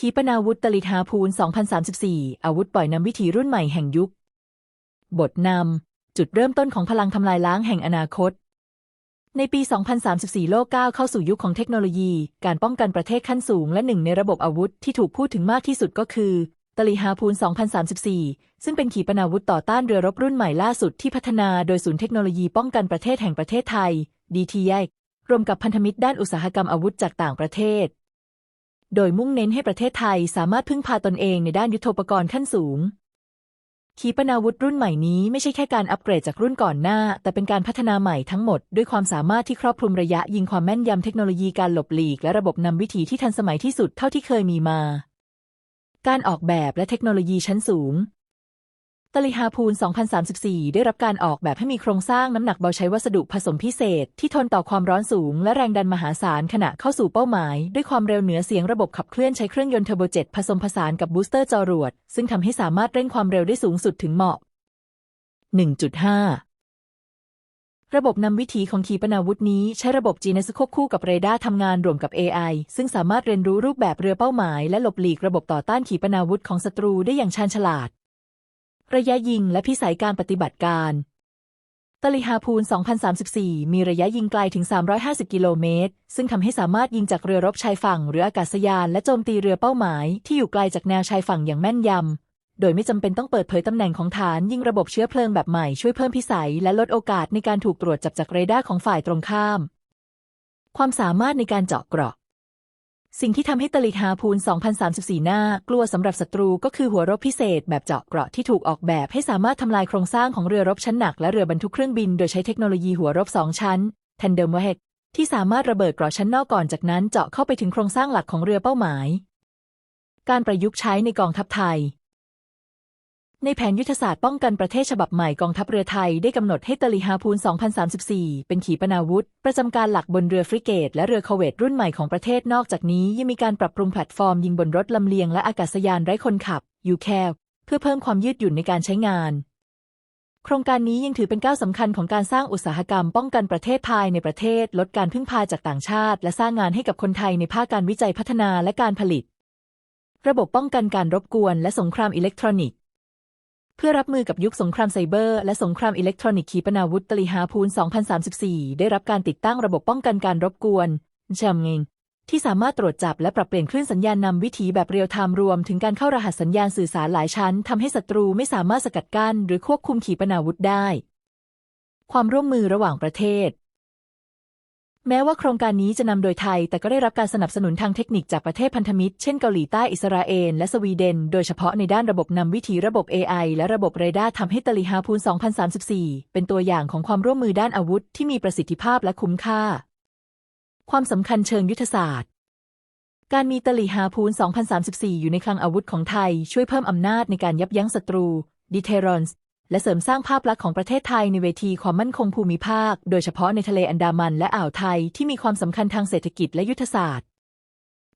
ขีปนาวุธตลิทาพูล 2034 อาวุธปล่อยนำวิถีรุ่นใหม่แห่งยุค บทนำ จุดเริ่มต้นของพลังทำลายล้างแห่งอนาคต ในปี 2034 โลกก้าวเข้าสู่ยุคของเทคโนโลยี การป้องกันประเทศขั้นสูงและหนึ่งในระบบอาวุธที่ถูกพูดถึงมากที่สุดก็คือ ตลิฮาพูล 2034 ซึ่งเป็นขีปนาวุธต่อต้านเรือรบรุ่นใหม่ล่าสุดที่พัฒนาโดยศูนย์เทคโนโลยีป้องกันประเทศแห่งประเทศไทย DTI รวมกับพันธมิตรด้านอุตสาหกรรมอาวุธจากต่างประเทศ โดยมุ่งเน้นให้ประเทศไทยสามารถพึ่งพาตนเองในด้านยุทโธปกรณ์ขั้นสูง ขีปนาวุธรุ่นใหม่นี้ไม่ใช่แค่การอัปเกรดจากรุ่นก่อนหน้า แต่เป็นการพัฒนาใหม่ทั้งหมด ด้วยความสามารถที่ครอบคลุมระยะยิงความแม่นยำเทคโนโลยีการหลบหลีก และระบบนำวิถีที่ทันสมัยที่สุดเท่าที่เคยมีมา การออกแบบและเทคโนโลยีชั้นสูง ตลิฮาพูล 2034 ได้รับการออกแบบให้มีโครงสร้างน้ำหนักเบาใช้วัสดุผสมพิเศษ ที่ทนต่อความร้อนสูง และแรงดันมหาศาลขณะเข้าสู่เป้าหมาย ด้วยความเร็วเหนือเสียงระบบขับเคลื่อนใช้เครื่องยนต์เทอร์โบเจ็ตผสมผสานกับบูสเตอร์จรวด ซึ่งทำให้สามารถเร่งความเร็วได้สูงสุดถึงเหมาะ 1.5 ระบบนำวิถีของขีปนาวุธนี้ใช้ระบบ GNSS ควบคู่กับเรดาร์ทำงานรวมกับ AI ซึ่งสามารถเรียนรู้รูปแบบเรือเป้าหมาย และหลบหลีกระบบต่อต้านขีปนาวุธของศัตรูได้อย่างชาญฉลาด ระยะยิงและพิสัยการปฏิบัติการตลิฮาพูล2034 มีระยะยิงไกลถึง 350 กิโลเมตร ซึ่งทำให้สามารถยิงจากเรือรบชายฝั่งหรืออากาศยานและโจมตีเรือเป้าหมาย ที่อยู่ไกลจากแนวชายฝั่งอย่างแม่นยำ โดยไม่จำเป็นต้องเปิดเผยตำแหน่งของฐานยิงระบบเชื้อเพลิงแบบใหม่ช่วยเพิ่มพิสัย และลดโอกาสในการถูกตรวจจับจากเรดาร์ของฝ่ายตรงข้าม ความสามารถในการเจาะเกราะ สิ่งที่ทำให้ตลิฮาพูล 2034 หน้ากลัวสำหรับศัตรูก็คือหัวรบพิเศษแบบเจาะเกราะที่ถูกออกแบบให้สามารถทำลายโครงสร้างของเรือรบชั้นหนักและเรือบรรทุกเครื่องบินโดยใช้เทคโนโลยีหัวรบสองชั้น Tandem o h e d ที่สามารถระเบิดเกราะชั้นนอกก่อนจากนั้นเจาะเข้าไปถึงโครงสร้างหลักของเรือเป้าหมาย การประยุกต์ใช้ในกองทัพไทย ในแผนยุทธศาสตร์ป้องกันประเทศฉบับใหม่กองทัพเรือไทยได้กำหนดให้ตลิฮาพูล2034 เป็นขีปนาวุธ ประจำการหลักบนเรือฟริเกต และเรือคเวตรุ่นใหม่ของประเทศนอกจากนี้ ยังมีการปรับปรุงแพลตฟอร์มยิงบนรถลำเลียงและอากาศยานไร้คนขับ UCAV เพื่อเพิ่มความยืดหยุ่นในการใช้งาน โครงการนี้ยังถือเป็นก้าวสำคัญของการสร้างอุตสาหกรรมป้องกันประเทศภายในประเทศ ลดการพึ่งพาจากต่างชาติ และสร้างงานให้กับคนไทยในภาคการวิจัยพัฒนาและการผลิต ระบบป้องกันการรบกวน และสงครามอิเล็กทรอนิกส์ เพื่อรับมือกับยุคสงครามไซเบอร์ และสงครามอิเล็กทรอนิกส์ขีปนาวุธตลิฮาพูล2034 ได้รับการติดตั้งระบบป้องกันการรบกวนจำเงที่สามารถตรวจจับและปรับเปลี่ยนคลื่นสัญญาณนำวิถีแบบเรียลไทม์รวมถึงการเข้ารหัสสัญญาณสื่อสารหลายชั้นทำให้ศัตรูไม่สามารถสกัดกั้นหรือควบคุมขีปนาวุธได้ ความร่วมมือระหว่างประเทศ แม้ว่าโครงการนี้จะนำโดยไทย แต่ก็ได้รับการสนับสนุนทางเทคนิคจากประเทศพันธมิตร เช่นเกาหลีใต้อิสราเอลและสวีเดน โดยเฉพาะในด้านระบบนำวิถีระบบ AI และระบบเรดาร์ทำให้ตลิฮาพูล2034 เป็นตัวอย่างของความร่วมมือด้านอาวุธที่มีประสิทธิภาพและคุ้มค่า ความสำคัญเชิงยุทธศาสตร์การมีตลิฮาพูล2034 อยู่ในคลังอาวุธของไทย ช่วยเพิ่มอำนาจในการยับยั้งศัตรู deterrence และเสริมสร้างภาพลักษณ์ของประเทศไทยในเวทีความมั่นคงภูมิภาค โดยเฉพาะในทะเลอันดามันและอ่าวไทยที่มีความสำคัญทางเศรษฐกิจและยุทธศาสตร์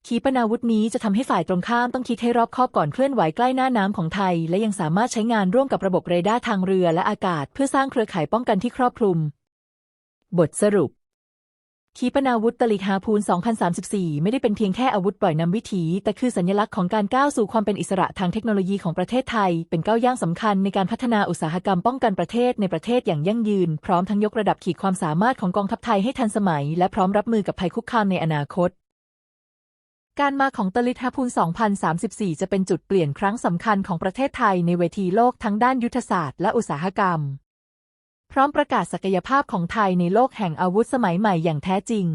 ขีปนาวุธนี้จะทำให้ฝ่ายตรงข้ามต้องคิดให้รอบคอบก่อนเคลื่อนไหวใกล้หน้าน้ำของไทย และยังสามารถใช้งานร่วมกับระบบเรดาร์ทางเรือและอากาศ เพื่อสร้างเครือข่ายป้องกันที่ครอบคลุม บทสรุป ขีปนาวุธตลิฮาพูล2034 ไม่ได้เป็นเพียงแค่อาวุธปล่อยนำวิถี แต่คือสัญลักษณ์ของการก้าวสู่ความเป็นอิสระทางเทคโนโลยีของประเทศไทย เป็นก้าวย่างสำคัญในการพัฒนาอุตสาหกรรมป้องกันประเทศในประเทศอย่างยั่งยืน พร้อมทั้งยกระดับขีดความสามารถของกองทัพไทยให้ทันสมัย และพร้อมรับมือกับภัยคุกคามในอนาคต การมาของตลิฮาพูล2034 จะเป็นจุดเปลี่ยนครั้งสำคัญของประเทศไทยในเวทีโลกทั้งด้านยุทธศาสตร์และอุตสาหกรรม พร้อมประกาศศักยภาพของไทยในโลกแห่งอาวุธสมัยใหม่อย่างแท้จริง